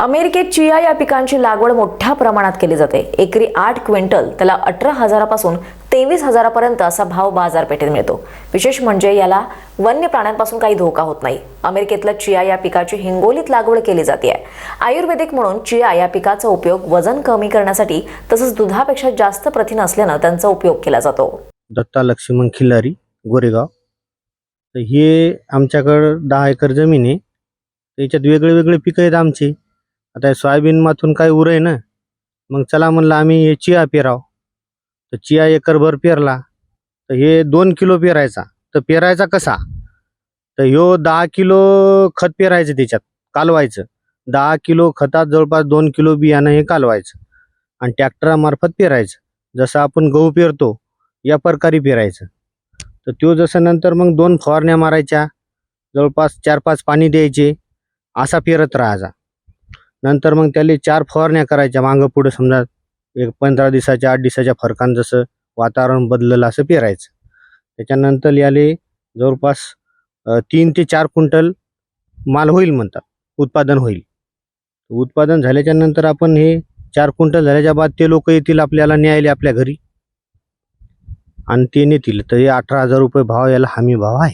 अमेरिकेत चिया या पिकांची लागवड मोठ्या प्रमाणात केली जाते. एकरी आठ क्विंटल त्याला अठरा हजारापासून तेवीस हजारापर्यंत असा भाव बाजारपेठेत मिळतो. विशेष म्हणजे याला वन्य प्राण्यांपासून काही धोका होत नाही. अमेरिकेतल्या चिया या पिकाची हिंगोलीत लागवड केली जाते आयुर्वेदिक म्हणून चिया या पिकाचा उपयोग वजन कमी करण्यासाठी तसंच दुधापेक्षा जास्त प्रथिन असल्यानं त्यांचा उपयोग केला जातो. दत्ता लक्ष्मण खिल्लारी गोरेगाव. तर हे आमच्याकडं दहा एकर जमीन आहे. त्याच्यात वेगळे वेगळे पिकं आहेत आमची. आता सोयाबीन सोयाबीनमाथून काय उरय ना मग चला म्हणलं आम्ही हे चिया पेराव. तर चिया एकरभर पेरला तर हे दोन किलो पेरायचा. तर पेरायचा कसा? तर ह्यो दहा किलो खत पेरायचं त्याच्यात कालवायचं. दहा किलो खतात जवळपास दोन किलो बियाणं हे कालवायचं. आणि ट्रॅक्टरामार्फत पेरायचं. जसं आपण गहू पेरतो या प्रकारे पेरायचं. तर तो जसं नंतर मग दोन फवारण्या मारायच्या जवळपास चार पाच पाणी द्यायचे असा पेरत राहायचा. नंतर मग त्याला चार फवारण्या करायच्या मागं पुढं समजा एक पंधरा दिवसाच्या आठ दिवसाच्या फरकान जसं वातावरण बदललं असं पेरायचं. त्याच्यानंतर याले जवळपास तीन ते चार क्विंटल माल होईल म्हणतात उत्पादन होईल. उत्पादन झाल्याच्यानंतर आपण हे चार क्विंटल झाल्याच्या बाद ते लोक येतील आपल्याला न्यायला आपल्या घरी. आणि ते नेतील. तर हे अठरा हजार रुपये भाव याला हमी भाव आहे.